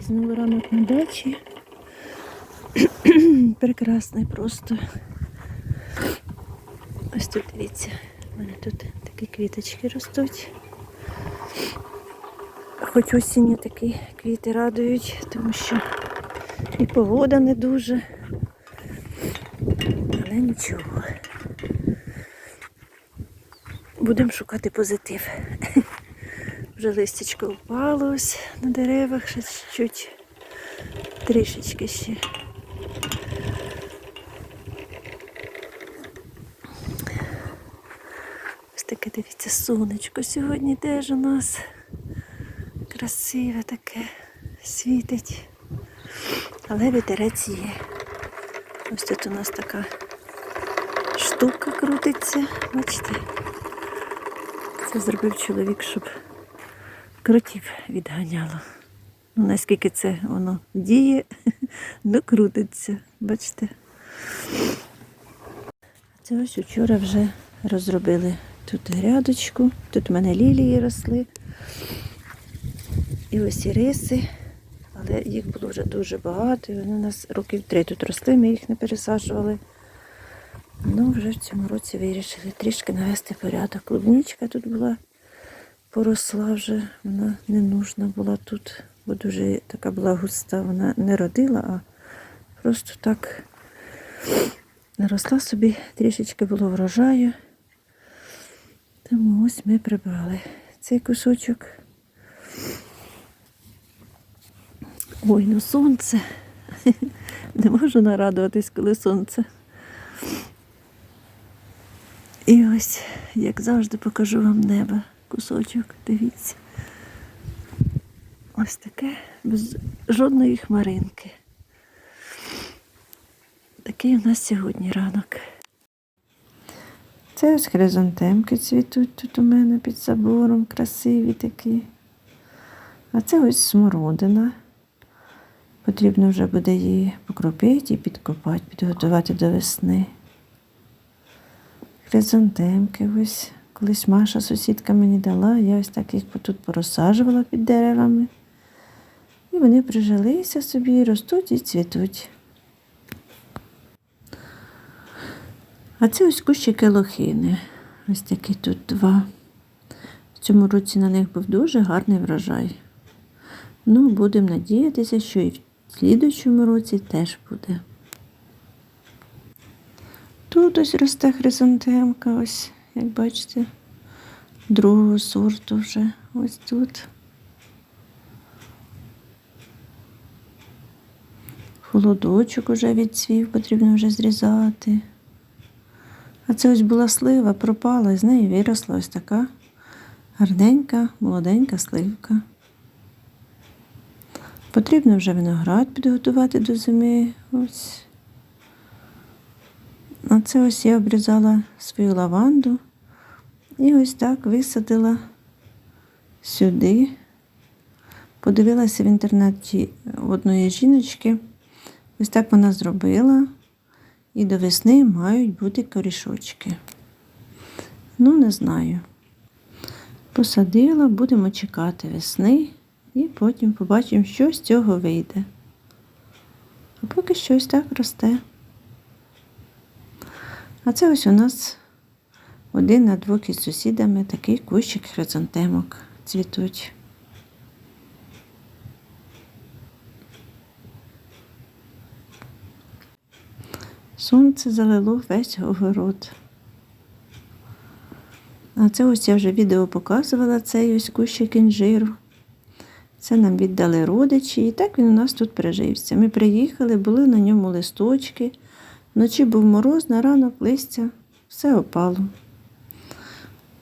Знову ранок на дачі. Прекрасний просто. Ось тут дивіться, у мене тут такі квіточки ростуть. Хоч осінню такі квіти радують, тому що і погода не дуже. Але нічого. Будемо шукати позитив. Вже листячко впало ось на деревах, ще чуть трішечки ще. Ось таке дивіться сонечко сьогодні теж у нас красиве таке світить. Але вітерець є. Ось тут у нас така штука крутиться. Бачите? Це зробив чоловік, щоб кротів відганяло. Ну, наскільки це воно діє, ну крутиться, бачите. Це ось вчора вже розробили тут грядочку. Тут в мене лілії росли. І ось і риси. Але їх було вже дуже багато. І вони у нас років три тут росли, ми їх не пересаджували. Ну, вже в цьому році вирішили трішки навести порядок. Клубничка тут була, поросла вже, вона не нужна була тут, бо дуже така була густа, вона не родила, а просто так наросла собі, трішечки було врожаю. Тому ось ми прибрали цей кусочок. Ой, ну сонце. Не можу нарадуватись, коли сонце. І ось, як завжди, покажу вам небо. Кусочок, дивіться. Ось таке, без жодної хмаринки. Такий у нас сьогодні ранок. Це ось хризантемки цвітуть тут у мене під забором, красиві такі. А це ось смородина. Потрібно вже буде її покропити і підкопати, підготувати до весни. Хризантемки ось. Колись Маша сусідка мені дала, я ось так їх тут порозсаджувала під деревами. І вони прижилися собі, ростуть і цвітуть. А це ось кущики лохини. Ось такі тут два. В цьому році на них був дуже гарний врожай. Ну, будемо надіятися, що і в слідуючому році теж буде. Тут ось росте хризантемка, ось, як бачите, другого сорту вже ось тут. Холодочок уже відцвів, потрібно вже зрізати. А це ось була слива, пропала, з неї виросла ось така гарненька, молоденька сливка. Потрібно вже виноград підготувати до зими. Ось. А це ось я обрізала свою лаванду і ось так висадила сюди. Подивилася в інтернеті одної жіночки. Ось так вона зробила. І до весни мають бути корішочки. Ну, не знаю. Посадила, будемо чекати весни і потім побачимо, що з цього вийде. А поки щось так росте. А це ось у нас один на двох із сусідами такий кущик хризантемок цвітуть. Сонце залило весь огород. А це ось я вже відео показувала цей ось кущик інжиру. Це нам віддали родичі, і так він у нас тут прижився. Ми приїхали, були на ньому листочки. Вночі був мороз, на ранок листя, все опало.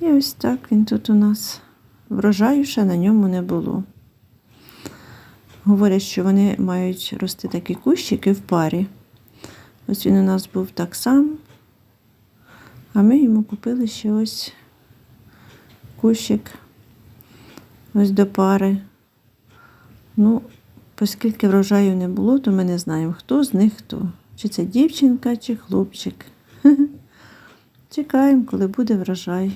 І ось так він тут у нас. Врожаю ще на ньому не було. Говорять, що вони мають рости такі кущики в парі. Ось він у нас був так само, а ми йому купили ще ось кущик ось до пари. Ну, оскільки врожаю не було, то ми не знаємо, хто з них хто. Чи це дівчинка, чи хлопчик. Чекаємо, коли буде врожай.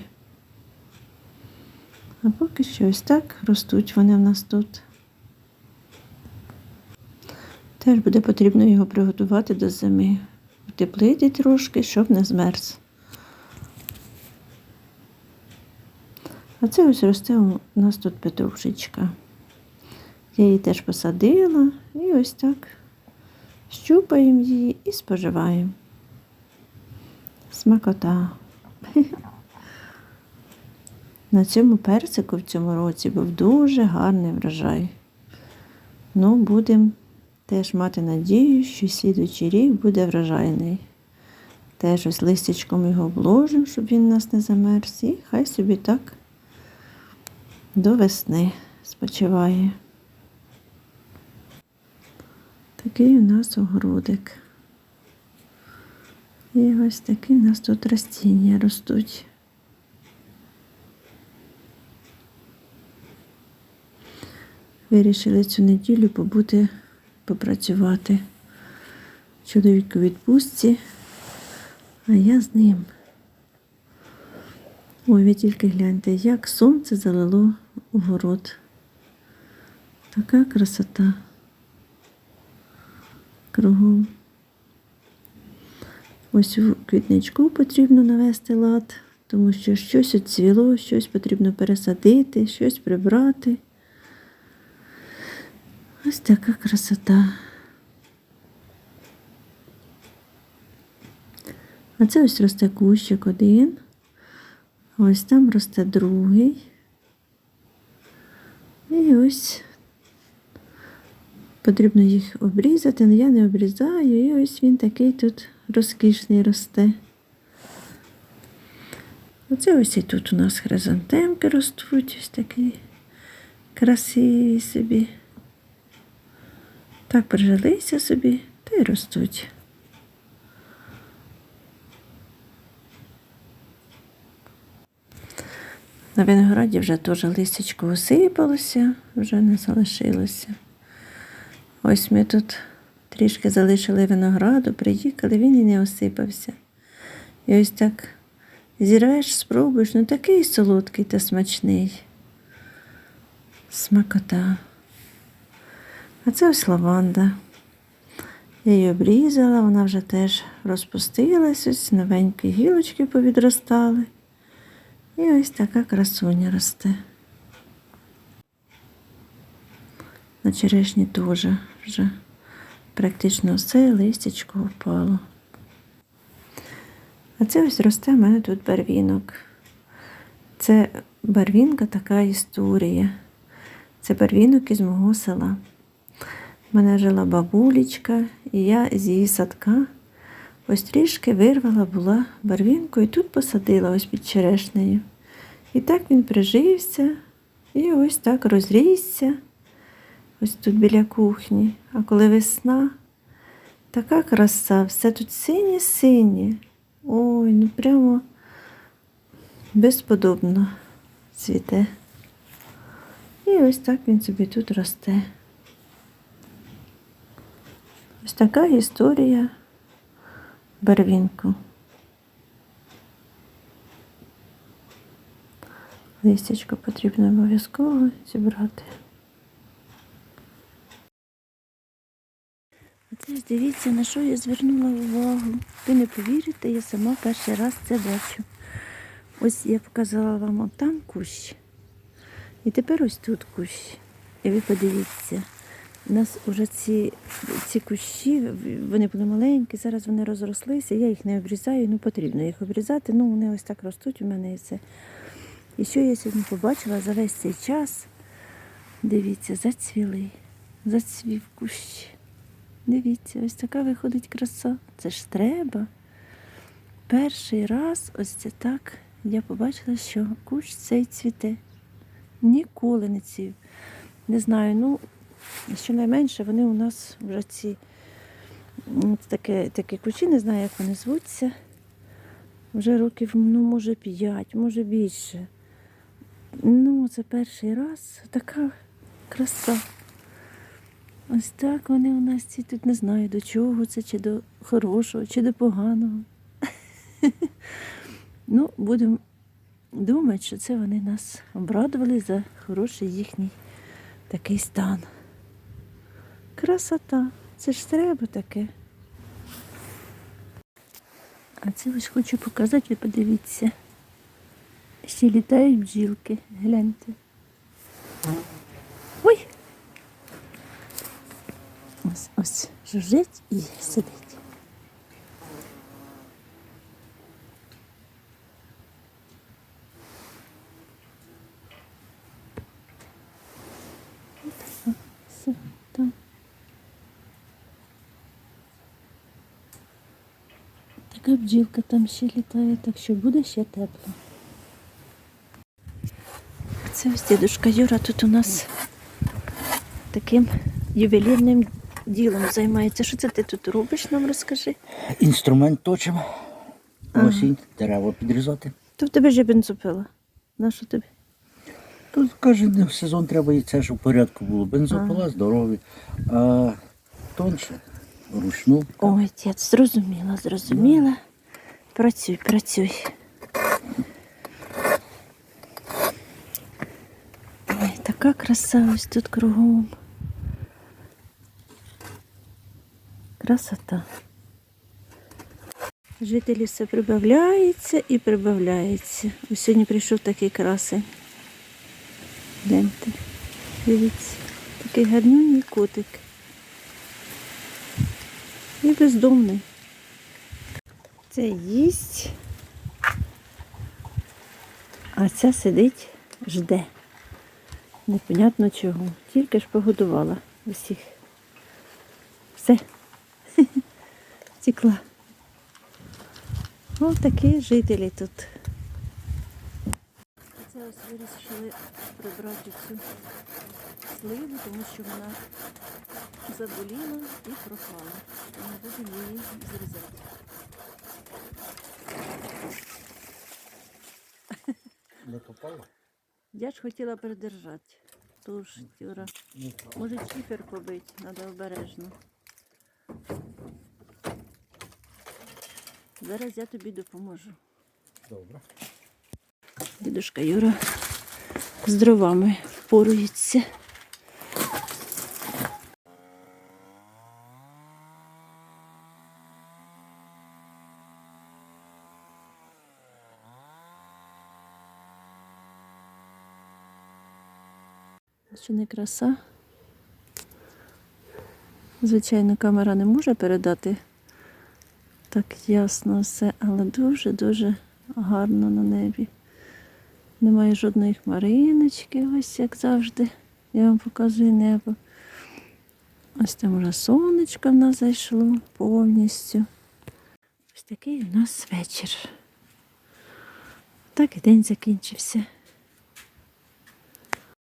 А поки що ось так ростуть вони в нас тут. Теж буде потрібно його приготувати до зими. Утеплити трошки, щоб не змерз. А це ось росте у нас тут петрушечка. Я її теж посадила і ось так щупаємо її і споживаємо. Смакота. На цьому персику в цьому році був дуже гарний врожай. Ну, будемо теж мати надію, що слідуючий рік буде врожайний. Теж ось листячком його обложимо, щоб він нас не замерз, і хай собі так до весни спочиває. Такий у нас огородик. І ось такі у нас тут ростіння ростуть. Вирішили цю неділю побути, попрацювати. Чоловік у відпустці, а я з ним. Ой, ви тільки гляньте, як сонце залило у город. Така красота. Кругом. Ось у квітничку потрібно навести лад, тому що щось оцвіло, щось потрібно пересадити, щось прибрати. Ось така красота. А це ось росте кущик один. Ось там росте другий. І ось потрібно їх обрізати, але я не обрізаю, і ось він такий тут розкішний росте. Оце ось і тут у нас хризантемки ростуть, ось такі красиві собі. Так прижилися собі та й ростуть. На винограді вже теж листячко осипалося, вже не залишилося. Ось ми тут трішки залишили винограду, приїхали, він і не осипався. І ось так зірвеш, спробуєш, ну такий солодкий та смачний. Смакота. А це ось лаванда. Я її обрізала, вона вже теж розпустилась, ось новенькі гілочки повідростали. І ось така красуня росте. На черешні теж вже практично все листячко впало. А це ось росте в мене тут барвінок. Це барвінка така історія. Це барвінок із мого села. У мене жила бабулечка, і я з її садка ось трішки вирвала була барвінку і тут посадила ось під черешнею. І так він прижився і ось так розрісся. Ось тут біля кухні. А коли весна, така краса, все тут синє-синє. Ой, ну прямо безподобно цвіте. І ось так він собі тут росте. Ось така історія барвінку. Листячко потрібно обов'язково зібрати. Оце ж дивіться, на що я звернула увагу. Ви не повірите, я сама перший раз це бачу. Ось я показала вам там кущ. І тепер ось тут кущ. І ви подивіться, у нас вже ці, ці кущі, вони були маленькі, зараз вони розрослися, я їх не обрізаю, ну потрібно їх обрізати. Ну, вони ось так ростуть у мене і все. І що я сьогодні побачила за весь цей час, дивіться, зацвіли, зацвів кущ. Дивіться, ось така виходить краса. Це ж треба. Перший раз ось це так я побачила, що кущ цей цвіте. Ніколи не цвів. Не знаю, ну, щонайменше вони у нас вже ці таке, такі кущі, не знаю, як вони звуться. Вже років, ну, може, п'ять, може більше. Ну, це перший раз така краса. Ось так вони у нас ці тут не знаю до чого це, чи до хорошого, чи до поганого. ну, будемо думати, що це вони нас обрадували за хороший їхній такий стан. Красота. Це ж треба таке. А це ось хочу показати, ви подивіться. Ще літають бджілки. Гляньте. Ой! Ось ось жужжить і сидить. Така бджілка там ще літає, так що буде ще тепло. Це ось дідушка Юра тут у нас таким ювелірним ділом займається. Що це ти тут робиш, нам розкажи? Інструмент точимо. Ага. Осінь, дерева підрізати. То в тебе є бензопила. На що тобі? Тут кожен сезон треба і це, щоб в порядку було. Бензопила, здорові, а тонше, ручну. Ой, дід, зрозуміла, зрозуміла. Працюй, працюй. Ой, така краса ось тут кругом. Красота. Жителів все прибавляється і прибавляється. Ось сьогодні прийшов такий красень. Гляньте, дивіться, такий гарнюній котик. І бездомний. Це їсть, а ця сидить, жде. Непонятно чого. Тільки ж погодувала усіх. Все. Втекла. Ось такі жителі тут. Це ось вирішили прибрати цю сливу, тому що вона заболіла і пропала. Тому будемо її зрізати. Не попало? Я ж хотіла придержати. Тож, Юра, може чіпер побити, треба обережно. Зараз я тобі допоможу. Добре. Дідушка Юра з дровами впорується. Чи не краса? Звичайно, камера не може передати так ясно все, але дуже-дуже гарно на небі. Немає жодної хмариночки, ось як завжди. Я вам показую небо. Ось там уже сонечко в нас зайшло повністю. Ось такий у нас вечір. Так і день закінчився.